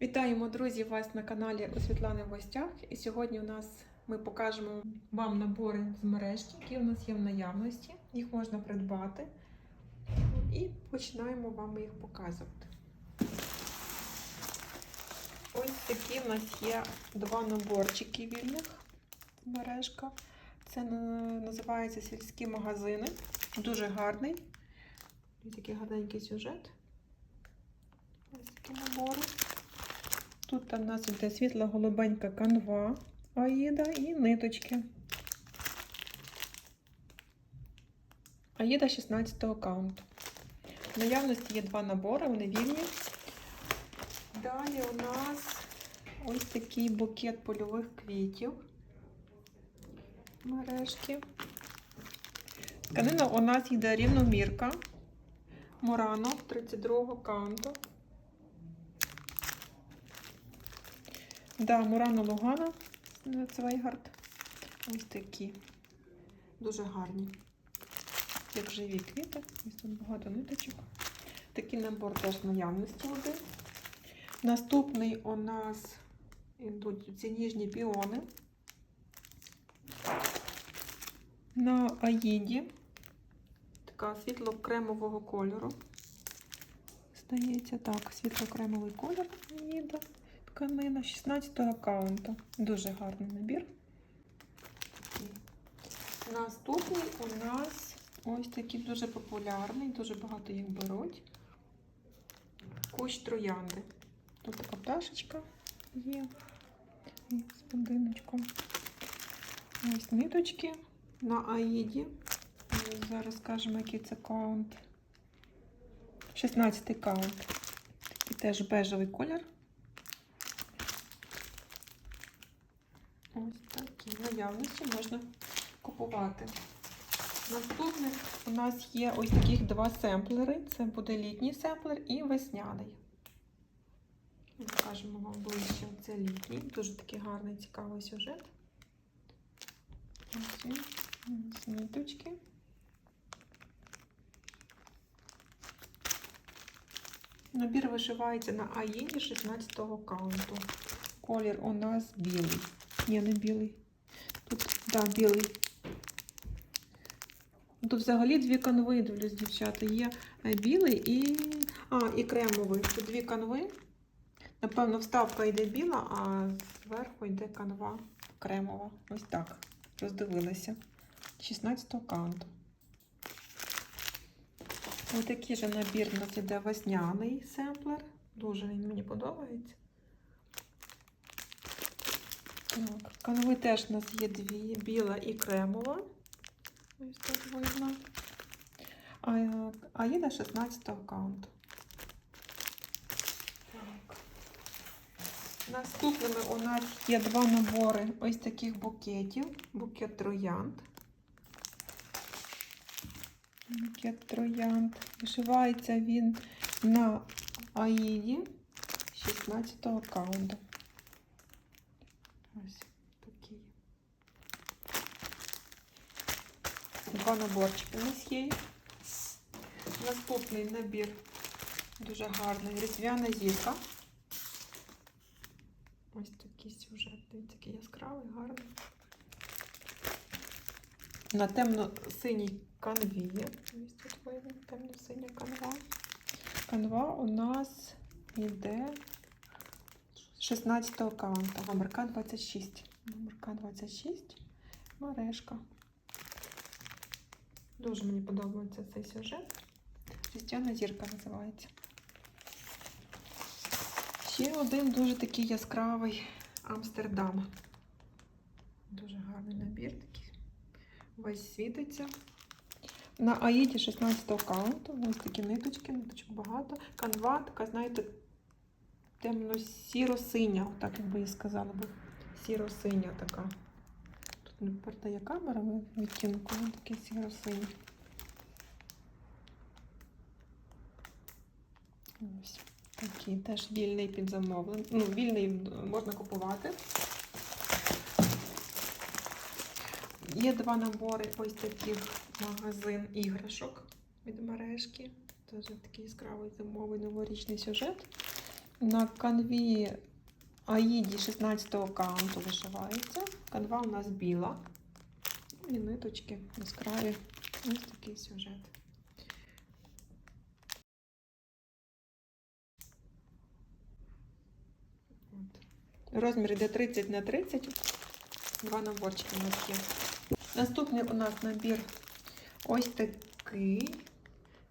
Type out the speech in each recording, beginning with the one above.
Вітаємо, друзі, вас на каналі у Світлани в гостях. І сьогодні у нас ми покажемо вам набори з мережки, які у нас є в наявності. Їх можна придбати. І починаємо вам їх показувати. Ось такі в нас є два наборчики вільних мережка. Це називається сільські магазини. Дуже гарний. Ось такий гарненький сюжет. Ось такі набори. Тут у нас йде світла голубенька канва Аїда і ниточки. Аїда 16 каунту. В наявності є два набори, вони вільні. Далі у нас ось такий букет польових квітів. Мережки. Тканина у нас йде рівномірка. Мурано 32 каунту. Да, Мурано Лугана Цвейгард. Ось такі. Дуже гарні. Як живі квіти. Ось тут багато ниточок. Такий набор теж наявності один. Наступний у нас йдуть ці ніжні піони. На Аїді. Така світло-кремового кольору. Здається, так, світло-кремовий колір Аїда тканина 16 аккаунту. Дуже гарний набір. Наступний у нас ось такий дуже популярний, дуже багато їх беруть. Кущ троянди. Тут така пташечка є з будиночком. Ось ниточки на Аїді. Зараз скажемо, який це каунт. 16 каунт. Такий теж бежевий колір. Ось такі наявності можна купувати. Наступних у нас є ось таких два семплери. Це буде літній семплер і весняний. Покажемо вам ближче. Це літній. Дуже такий гарний, цікавий сюжет. Ось він. Ось ниточки. Набір вишивається на аїні 16 каунту. Колір у нас білий. Ні, не білий. Тут, да, білий. Тут взагалі дві канви, дивлюсь, дівчата. Є е, білий і. А, і кремовий. Тут дві канви. Напевно, вставка йде біла, а зверху йде канва кремова. Ось так. Роздивилася. 16 каунту. Ось такий же набір у нас іде весняний семплер. Дуже він мені подобається. Так, канви теж у нас є дві, біла і кремова. Ось так видно. А, а є на 16 аккаунт. Так. Наступними у нас є два набори ось таких букетів. Букет троянд. Букет троянд. Вишивається він на Аїді 16 аккаунту. Ось такий. Два наборчики у нас є. Наступний набір дуже гарний. Різдвяна зірка. Ось такий сюжет. Дивіться, який яскравий, гарний. На темно-синій канві. Ось тут видно темно-синя канва. Канва у нас йде 16 аккаунта. Номерка 26. Номерка 26. Мережка. Дуже мені подобається цей сюжет. Різдвяна зірка називається. Ще один дуже такий яскравий Амстердам. Дуже гарний набір такий. Весь світиться. На Аїді 16 аккаунту. Ось такі ниточки, ниточок багато. Канва, така, знаєте, темно-сіро-синя, так як би і сказала би. Сіро-синя така. Тут не передає камера відтінку, він такий сіро-синій. Ось такий теж вільний під замовлення. Ну, вільний можна купувати. Є два набори ось таких магазин іграшок від мережки. Теж такий яскравий зимовий новорічний сюжет. На канві Аїді 16 аккаунту вишивається. Канва у нас біла. І ниточки яскраві. Ось такий сюжет. Розмір йде 30 на 30. Два наборчики у нас є. Наступний у нас набір ось такий.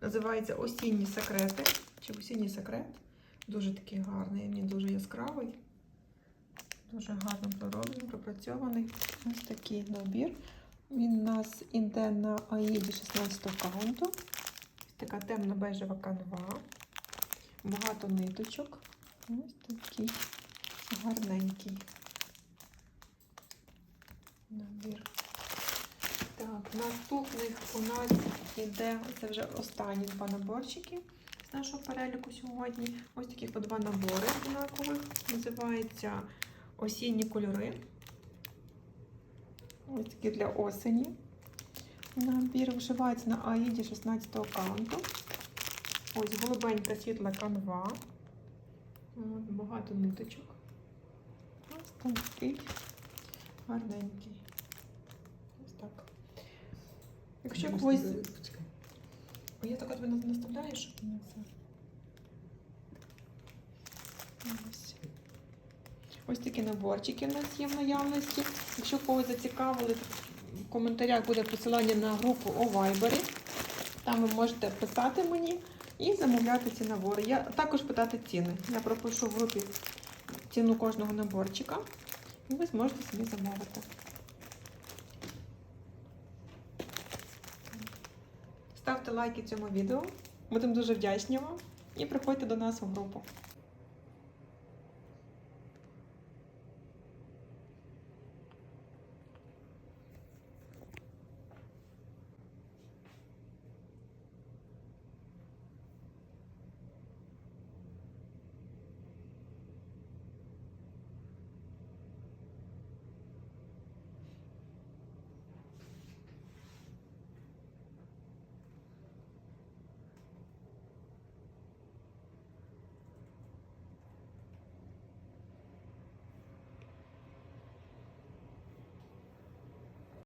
Називається Осінні секрети. Чи осінній секрет. Дуже такий гарний, мені дуже яскравий. Дуже гарно пророблений, пропрацьований. Ось такий набір. Він у нас іде на Аїді 16 аккаунту. Така темно-бежева канва. Багато ниточок. Ось такий гарненький набір. Так, наступних у нас іде, це вже останні два наборчики нашого переліку сьогодні. Ось такі по два набори однакових. Називається осінні кольори. Ось такі для осені. Набір вживається на Аїді 16 аккаунту. Ось голубенька світла канва. От, Багато ниточок. Ось такий гарненький. Ось так. Якщо когось. О, я так от мене наставляю, щоб не. Ось. Ось такі наборчики в нас є в наявності. Якщо когось зацікавили, в коментарях буде посилання на групу у Viber. Там ви можете писати мені і замовляти ці набори. Я також питати ціни. Я пропишу в групі ціну кожного наборчика, і ви зможете собі замовити. Ставте лайки цьому відео. Будемо дуже вдячні вам. І приходьте до нас у групу.